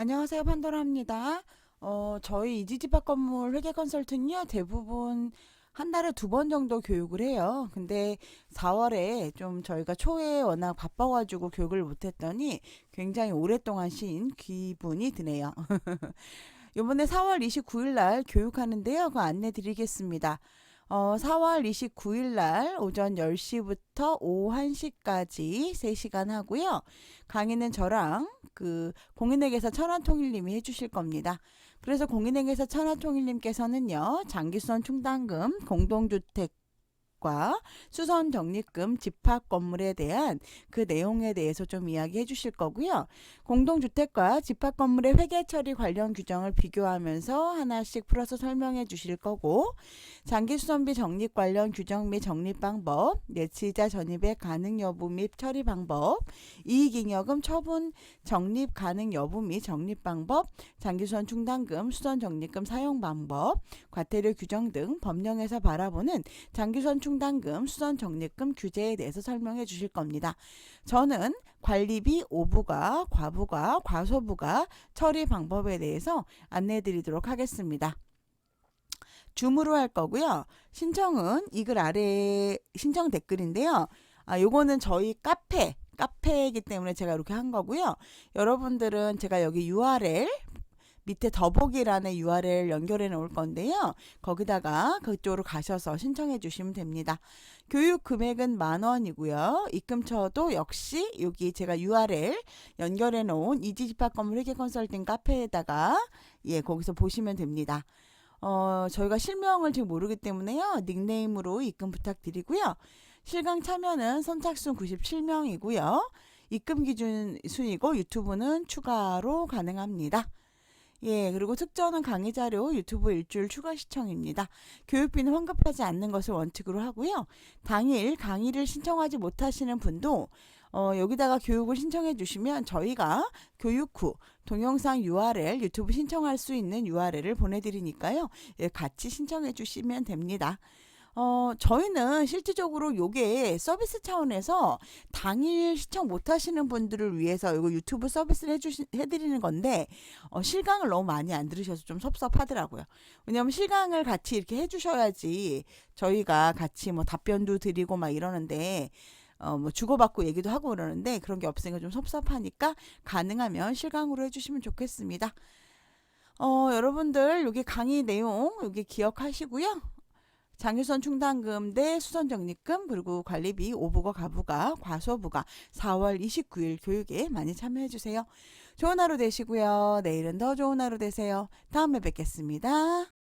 안녕하세요. 판도라입니다. 어, 저희 이지집합 건물 회계 컨설팅이요. 대부분 한 달에 두 번 정도 교육을 해요. 근데 4월에 좀 저희가 초에 워낙 바빠가지고 교육을 못했더니 굉장히 오랫동안 쉰 기분이 드네요. 이번에 4월 29일 날 교육하는데요. 그 안내 드리겠습니다. 어, 4월 29일 날 오전 10시부터 오후 1시까지 3시간 하고요. 강의는 저랑 그 공인회계사 천안통일님이 해주실 겁니다. 그래서 공인회계사 천안통일님께서는요, 장기수선 충당금, 공동주택 과 수선 적립금 집합 건물에 대한 그 내용에 대해서 좀 이야기해 주실 거고요. 공동주택과 집합 건물의 회계 처리 관련 규정을 비교하면서 하나씩 풀어서 설명해 주실 거고, 장기 수선비 적립 관련 규정 및 적립 방법, 예치자 전입의 가능 여부 및 처리 방법, 이익잉여금 처분 적립 가능 여부 및 적립 방법, 장기 수선 충당금, 수선 적립금 사용 방법, 과태료 규정 등 법령에서 바라보는 장기 수선 충 당금, 수선 적립금 규제에 대해서 설명해 주실 겁니다. 저는 관리비 오부가, 과부가, 과소부가 처리 방법에 대해서 안내해 드리도록 하겠습니다. 줌으로 할 거고요. 신청은 이 글 아래 신청 댓글인데요. 아, 요거는 저희 카페, 카페이기 때문에 제가 이렇게 한 거고요. 여러분들은 제가 여기 URL 밑에 더보기란에 URL 연결해 놓을 건데요. 거기다가 그쪽으로 가셔서 신청해 주시면 됩니다. 교육 금액은 만 원이고요. 입금처도 역시 여기 제가 URL 연결해 놓은 이지집합 건물 회계 컨설팅 카페에다가 예, 거기서 보시면 됩니다. 어, 저희가 실명을 지금 모르기 때문에요. 닉네임으로 입금 부탁드리고요. 실강 참여는 선착순 97명이고요. 입금 기준 순이고 유튜브는 추가로 가능합니다. 예, 그리고 특전은 강의 자료 유튜브 일주일 추가 시청입니다. 교육비는 환급하지 않는 것을 원칙으로 하고요. 당일 강의를 신청하지 못하시는 분도 어, 여기다가 교육을 신청해 주시면 저희가 교육 후 동영상 URL 유튜브 신청할 수 있는 URL을 보내드리니까요. 예, 같이 신청해 주시면 됩니다. 어, 저희는 실질적으로 요게 서비스 차원에서 당일 시청 못 하시는 분들을 위해서 이거 유튜브 서비스를 해주시, 해드리는 건데, 어, 실강을 너무 많이 안 들으셔서 좀 섭섭하더라고요. 왜냐면 실강을 같이 이렇게 해주셔야지 저희가 같이 뭐 답변도 드리고 막 이러는데, 어, 뭐 주고받고 얘기도 하고 그러는데 그런 게 없으니까 좀 섭섭하니까 가능하면 실강으로 해주시면 좋겠습니다. 어, 여러분들 여기 강의 내용 여기 기억하시고요. 장유선 충당금 대 수선 적립금 그리고 관리비 오부가 가부가 과소부가 4월 29일 교육에 많이 참여해 주세요. 좋은 하루 되시고요. 내일은 더 좋은 하루 되세요. 다음에 뵙겠습니다.